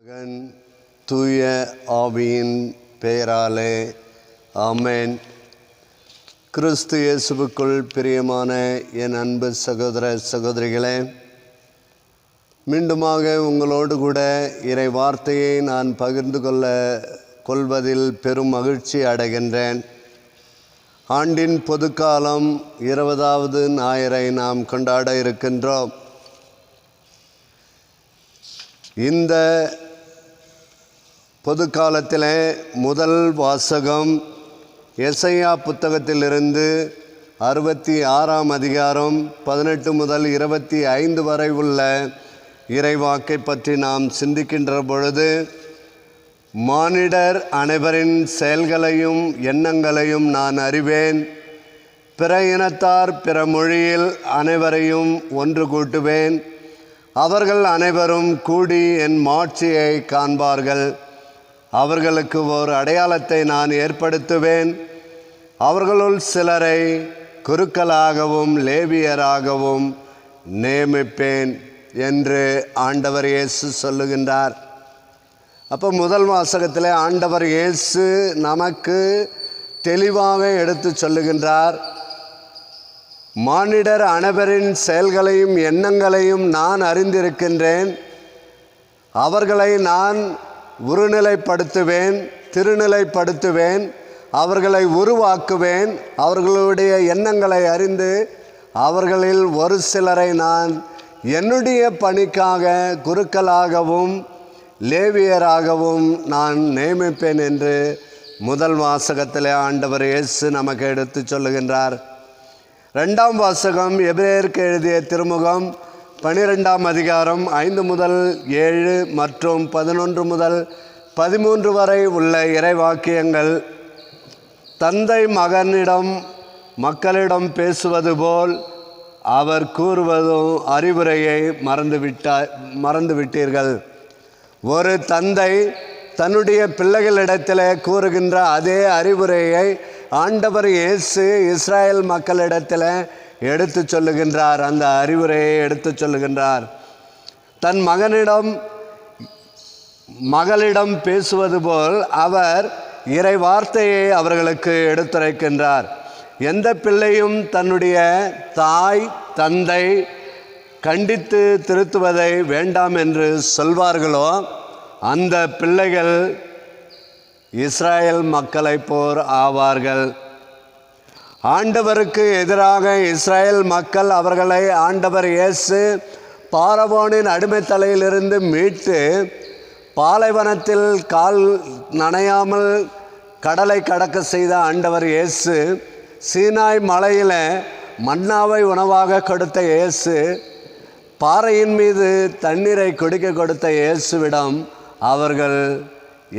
மகன் தூய ஆவியின் பெயராலே ஆமேன். கிறிஸ்து இயேசுவுக்குள் பிரியமான என் அன்பு சகோதர சகோதரிகளே மீண்டுமாக உங்களோடு கூட இறை வார்த்தையை நான் பகிர்ந்து கொள்ள கொள்வதில் பெரும் மகிழ்ச்சி அடைகின்றேன். ஆண்டின் பொதுக்காலம் இருபதாவது ஞாயிறை நாம் கொண்டாட இருக்கின்றோம். இந்த பொதுக்காலத்தில் முதல் வாசகம் எசையா புத்தகத்திலிருந்து அறுபத்தி ஆறாம் அதிகாரம் பதினெட்டு முதல் இருபத்தி ஐந்து வரை உள்ள இறைவாக்கை பற்றி நாம் சிந்திக்கின்ற பொழுது மானிடர் அனைவரின் செயல்களையும் எண்ணங்களையும் நான் அறிவேன். பிற இனத்தார் பிற மொழியில் அனைவரையும் ஒன்று கூட்டுவேன். அவர்கள் அனைவரும் கூடி என் மாட்சியை காண்பார்கள். அவர்களுக்கு ஒரு அடையாளத்தை நான் ஏற்படுத்துவேன். அவர்களுள் சிலரை குருக்களாகவும் லேவியராகவும் நியமிப்பேன் என்று ஆண்டவர் இயேசு சொல்லுகின்றார். அப்போ முதல் வாசகத்தில் ஆண்டவர் இயேசு நமக்கு தெளிவாக எடுத்து சொல்லுகின்றார். மானிடர் அனைவரின் செயல்களையும் எண்ணங்களையும் நான் அறிந்திருக்கின்றேன். அவர்களை நான் உருநிலைப்படுத்துவேன் திருநிலைப்படுத்துவேன் அவர்களை உருவாக்குவேன் அவர்களுடைய எண்ணங்களை அறிந்து அவர்களில் ஒரு சிலரை நான் என்னுடைய பணிக்காக குருக்களாகவும் லேவியராகவும் நான் நியமிப்பேன் என்று முதல் வாசகத்திலே ஆண்டவர் இயேசு நமக்கு எடுத்து சொல்லுகின்றார். ரெண்டாம் வாசகம் எபிரேயருக்கு எழுதிய திருமுகம் பனிரெண்டாம் அதிகாரம் ஐந்து முதல் ஏழு மற்றும் பதினொன்று முதல் பதிமூன்று வரை உள்ள இறைவாக்கியங்கள். தந்தை மகனிடம் மக்களிடம் பேசுவது போல் அவர் கூறுவதும் அறிவுரையை மறந்துவிட்டா மறந்துவிட்டீர்கள். ஒரு தந்தை தன்னுடைய பிள்ளைகளிடத்தில் கூறுகின்ற அதே அறிவுரையை ஆண்டவர் இயேசு இஸ்ராயல் மக்களிடத்தில் எடுத்து சொல்லுகின்றார். அந்த அறிவுரையை எடுத்து சொல்லுகின்றார். தன் மகனிடம் மகளிடம் பேசுவது போல் அவர் இறை வார்த்தையை அவர்களுக்கு எடுத்துரைக்கின்றார். எந்த பிள்ளையும் தன்னுடைய தாய் தந்தை கண்டித்து திருத்துவதை வேண்டாம் என்று சொல்வார்களோ அந்த பிள்ளைகள் இஸ்ராயல் மக்களை போர் ஆவார்கள். ஆண்டவருக்கு எதிராக இஸ்ராயல் மக்கள் அவர்களை ஆண்டவர் இயேசு பாரவோனின் அடிமைத்தலையிலிருந்து மீட்டு பாலைவனத்தில் கால் நனையாமல் கடலை கடக்க செய்த ஆண்டவர் இயேசு சீனாய் மலையில் மன்னாவை உணவாக கொடுத்த இயேசு பாறையின் மீது தண்ணீரை குடிக்க கொடுத்த இயேசுவிடம் அவர்கள்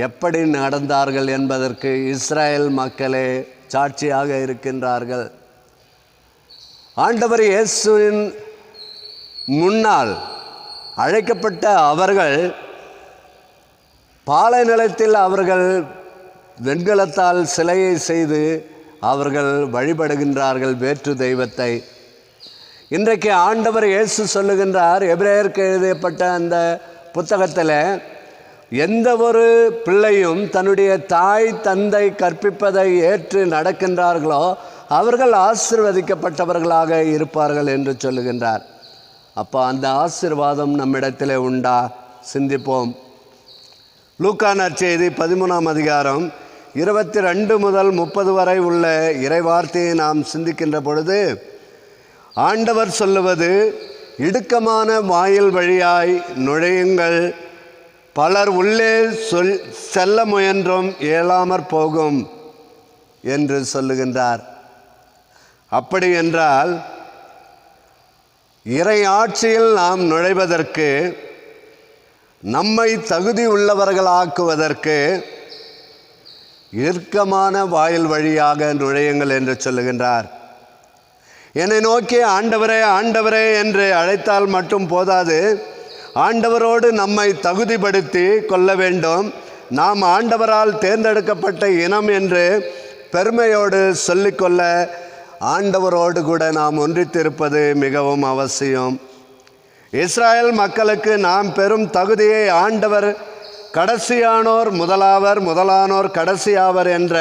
எப்படி நடந்தார்கள் என்பதற்கு இஸ்ரேல் மக்களே சாட்சியாக இருக்கின்றார்கள். ஆண்டவர் இயேசுவின் முன்னால் அழைக்கப்பட்ட அவர்கள் பாலை நிலத்தில் அவர்கள் வெண்கலத்தால் சிலையை செய்து அவர்கள் வழிபடுகின்றார்கள். வேற்று தெய்வத்தை இன்றைக்கு ஆண்டவர் இயேசு சொல்லுகின்றார் எபிரேயருக்கு எழுதப்பட்ட அந்த புத்தகத்தில் எந்த ஒரு பிள்ளையும் தன்னுடைய தாய் தந்தை கற்பிப்பதை ஏற்று நடக்கின்றார்களோ அவர்கள் ஆசிர்வதிக்கப்பட்டவர்களாக இருப்பார்கள் என்று சொல்லுகின்றார். அப்போ அந்த ஆசிர்வாதம் நம்மிடத்தில் உண்டா? சிந்திப்போம். லூக்கானார் செய்தி பதிமூணாம் அதிகாரம் இருபத்தி ரெண்டு முதல் முப்பது வரை உள்ள இறைவார்த்தையை நாம் சிந்திக்கின்ற பொழுது ஆண்டவர் சொல்லுவது இடுக்கமான வாயில் வழியாய் நுழையுங்கள். பலர் உள்ளே சொல் செல்ல முயன்றும் இயலாமற் போகும் என்று சொல்லுகின்றார். அப்படி என்றால் இறை ஆட்சியில் நாம் நுழைவதற்கு நம்மை தகுதி உள்ளவர்களாக்குவதற்கு இறுக்கமான வாயில் வழியாக நுழையுங்கள் என்று சொல்லுகின்றார். என்னை நோக்கி ஆண்டவரே ஆண்டவரே என்று அழைத்தால் மட்டும் போதாது. ஆண்டவரோடு நம்மை தகுதிப்படுத்தி கொள்ள வேண்டும். நாம் ஆண்டவரால் தேர்ந்தெடுக்கப்பட்ட இனம் என்று பெருமையோடு சொல்லிக்கொள்ள ஆண்டவரோடு கூட நாம் ஒன்றித்திருப்பது மிகவும் அவசியம். இஸ்ராயல் மக்களுக்கு நாம் பெரும் தகுதியை ஆண்டவர் கடைசியானோர் முதலாவர் முதலானோர் கடைசியாவர் என்ற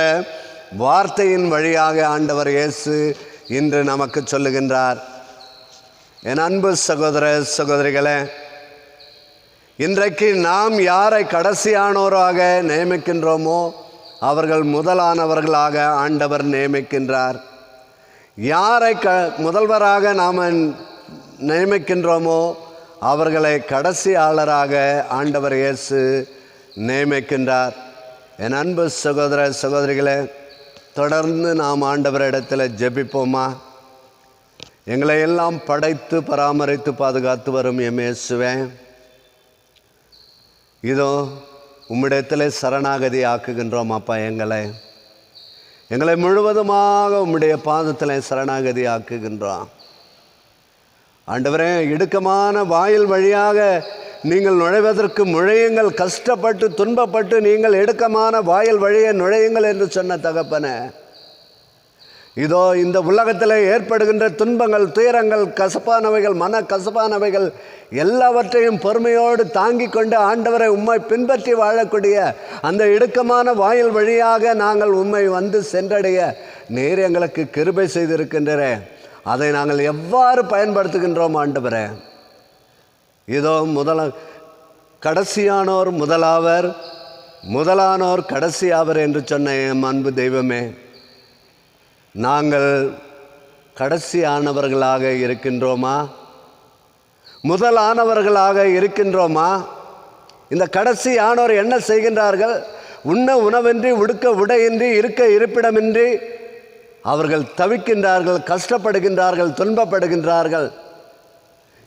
வார்த்தையின் வழியாக ஆண்டவர் இயேசு இன்று நமக்கு சொல்லுகின்றார் என் அன்பு சகோதர சகோதரிகளே இன்றைக்கு நாம் யாரை கடைசியானோராக நியமிக்கின்றோமோ அவர்கள் முதலானவர்களாக ஆண்டவர் நியமிக்கின்றார். யாரை க முதல்வராக நாம் நியமிக்கின்றோமோ அவர்களை கடைசியாளராக ஆண்டவர் இயேசு நியமிக்கின்றார். என் அன்பு சகோதர சகோதரிகளே தொடர்ந்து நாம் ஆண்டவரிடத்தில் ஜெபிப்போமா? எங்களை எல்லாம் படைத்து பராமரித்து பாதுகாத்து வரும் எம் இதோ உம்மிடத்தில் சரணாகதி ஆக்குகின்றோம் அப்பா எங்களை. எங்களை முழுவதுமாக உம்முடைய பாதத்தில் சரணாகதி ஆக்குகின்றோம். ஆண்டவரே இடுக்கமான வாயில் வழியாக நீங்கள் நுழைவதற்கு நுழையுங்கள் கஷ்டப்பட்டு துன்பப்பட்டு நீங்கள் இடுக்கமான வாயில் வழியை நுழையுங்கள் என்று சொன்ன தகப்பன. இதோ இந்த உலகத்தில் ஏற்படுகின்ற துன்பங்கள் துயரங்கள் கசப்பானவைகள் மன கசப்பானவைகள் எல்லாவற்றையும் பொறுமையோடு தாங்கி கொண்டு ஆண்டவரை உம்மை பின்பற்றி வாழக்கூடிய அந்த இடுக்கமான வாயில் வழியாக நாங்கள் உம்மை வந்து சென்றடைய நீர் எங்களுக்கு கிருபை செய்திருக்கின்றன அதை நாங்கள் எவ்வாறு பயன்படுத்துகின்றோம் ஆண்டவரே? இதோ முதல கடைசியானோர் முதலாவர் முதலானோர் கடைசியாவர் என்று சொன்ன என் அன்பு தெய்வமே நாங்கள் கடைசியானவர்களாக இருக்கின்றோமா? முதலானவர்களாக இருக்கின்றோமா? இந்த கடைசியானோர் என்ன செய்கின்றார்கள்? உண்ண உணவின்றி உடுக்க உடையின்றி இருக்க இருப்பிடமின்றி அவர்கள் தவிக்கின்றார்கள் கஷ்டப்படுகின்றார்கள் துன்பப்படுகின்றார்கள்.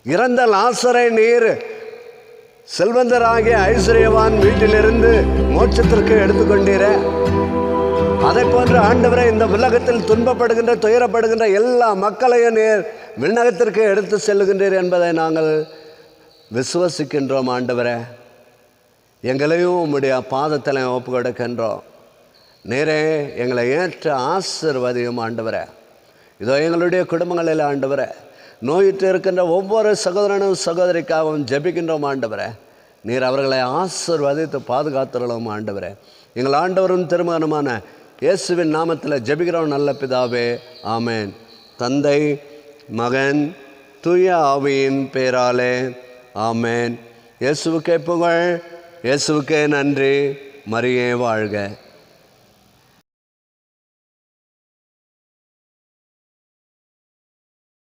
இறந்த லாசரை நீர். செல்வந்தராகிய ஐஸ்வர்யவான் வீட்டிலிருந்து மோட்சத்திற்கு எடுத்துக்கொண்டீர. அதை போன்று ஆண்டவரை இந்த உலகத்தில் துன்பப்படுகின்ற துயரப்படுகின்ற எல்லா மக்களையும் நீர் விண்ணகத்திற்கு எடுத்து செல்லுகின்றீர் என்பதை நாங்கள் விசுவசிக்கின்றோம் ஆண்டவரே. எங்களையும் உம்முடைய பாதத்தில் ஒப்பு கொடுக்கின்றோம். நேரே எங்களை ஏற்ற ஆசிர்வதியும் ஆண்டவரே. இதோ எங்களுடைய குடும்பங்களில் ஆண்டவரே. நோயிட்டு இருக்கின்ற ஒவ்வொரு சகோதரனும் சகோதரிக்காகவும் ஜபிக்கின்றோம் ஆண்டவரே. நீர் அவர்களை ஆசிர்வதித்து பாதுகாத்துள்ளோம் ஆண்டவரே. எங்கள் ஆண்டவரும் திருமணமான இயேசுவின் நாமத்தில் ஜபிக்கிறோம் நல்ல பிதாவே. ஆமேன். தந்தை மகன் தூய ஆவியின் பேராலே. ஆமேன். இயேசுவுக்கே புகழ் இயேசுவுக்கே நன்றி. மரியே வாழ்க.